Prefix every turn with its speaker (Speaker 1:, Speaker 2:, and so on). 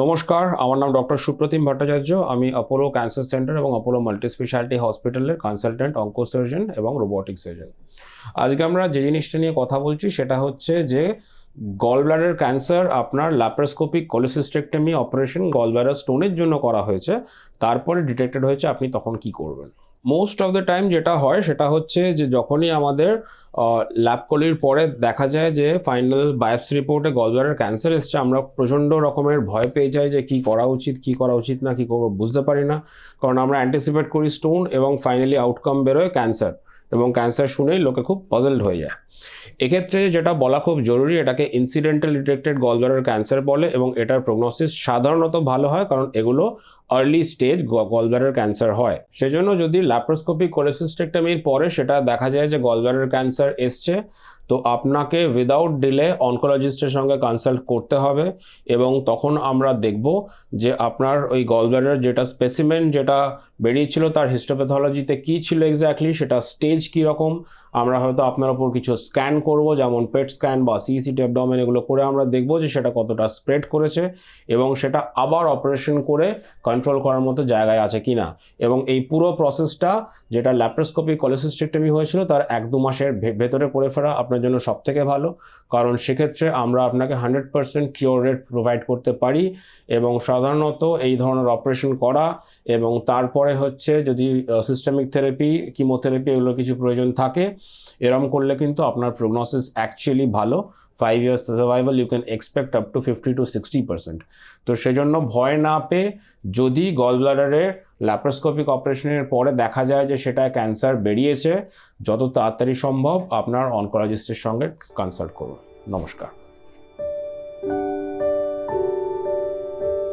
Speaker 1: নমস্কার, আমার নাম ডক্টর সুপ্রতিম ভট্টাচার্য। আমি অপোলো ক্যান্সার সেন্টার এবং অপোলো মাল্টি স্পেশালিটি হসপিটালের কনসালটেন্ট অঙ্কোসার্জন এবং রোবোটিক সার্জন আজকে আমরা যে জিনিসটা নিয়ে কথা বলছি, সেটা হচ্ছে যে গল ক্যান্সার আপনার laparoscopic cholecystectomy operation gall bladder স্টোনের জন্য করা হয়েছে। তারপরে ডিটেক্টেড হয়েছে, আপনি তখন কি করবেন? মোস্ট অফ দ্য টাইম যেটা হয় সেটা হচ্ছে যে যখনই আমাদের ল্যাব কলির পরে দেখা যায় যে ফাইনাল বায়োপসি রিপোর্টে গলব্লাডার ক্যান্সার এসছে, আমরা প্রচণ্ড রকমের ভয় পেয়ে যাই যে কি করা উচিত, কি করা উচিত না, কি করব বুঝতে পারি না। কারণ আমরা অ্যান্টিসিপেট করি স্টোন এবং ফাইনালি আউটকাম বেরোয় ক্যান্সার এবং ক্যান্সার শুনেই লোকে খুব পজেল্ড হয়ে যায়। এক্ষেত্রে যেটা বলা খুব জরুরি, এটাকে ইনসিডেন্টাল ডিটেক্টেড গলব্লাডার ক্যান্সার বলে এবং এটার প্রগনোসিস সাধারণত ভালো হয় কারণ এগুলো আর্লি স্টেজ গলব্লাডার ক্যান্সার হয়। সেজন্য যদি ল্যাপ্রোস্কোপিক কোলেসিস্টেক্টমির পরে সেটা দেখা যায় যে গলব্লাডার ক্যান্সার এসছে তো আপনাকে উইদাউট ডিলে অনকোলজিস্টের সঙ্গে কনসাল্ট করতে হবে এবং তখন আমরা দেখব যে আপনার ওই গলব্লাডার যেটা স্পেসিমেন যেটা বেরিয়েছিল তার হিস্টোপ্যাথোলজিতে কী ছিল এক্স্যাক্টলি সেটা স্টেজ কীরকম আমরা হয়তো আপনার ওপর কিছু স্ক্যান করব, যেমন পেট স্ক্যান বা সিসিটি অ্যাবডোমেন এগুলো করে আমরা দেখব যে সেটা কতটা স্প্রেড করেছে এবং সেটা আবার অপারেশন করে কন্ট্রোল করার মতো জায়গায় আছে কি না এবং এই পুরো প্রসেসটা যেটা ল্যাপ্রোস্কোপিক কলেসিস্টেক্টমি হয়েছিল, তার এক দু মাসের ভেতরে করে ফেরা। আপনার জন্য সব থেকে ভালো। কারণ সেক্ষেত্রে আমরা আপনাকে hundred percent cure rate provide করতে পারি এবং সাধারণত এই ধরনের অপারেশন করা এবং তারপরে হচ্ছে যদি সিস্টেমিক থেরাপি কিমোথেরাপি এগুলো কিছু প্রয়োজন থাকে, এরম করলে কিন্তু আপনার প্রোগনোসিস অ্যাকচুয়ালি ভালো। Five years survival you can expect up to fifty to sixty percent তো সেজন্য ভয় না পেয়ে যদি গল ব্লাডারে ল্যাপ্রোস্কোপিক অপারেশনের পরে দেখা যায় যে সেটা ক্যান্সার বেরিয়েছে, যত তাড়াতাড়ি সম্ভব আপনার অনকোলজিস্টের সঙ্গে কনসাল্ট করুন। নমস্কার।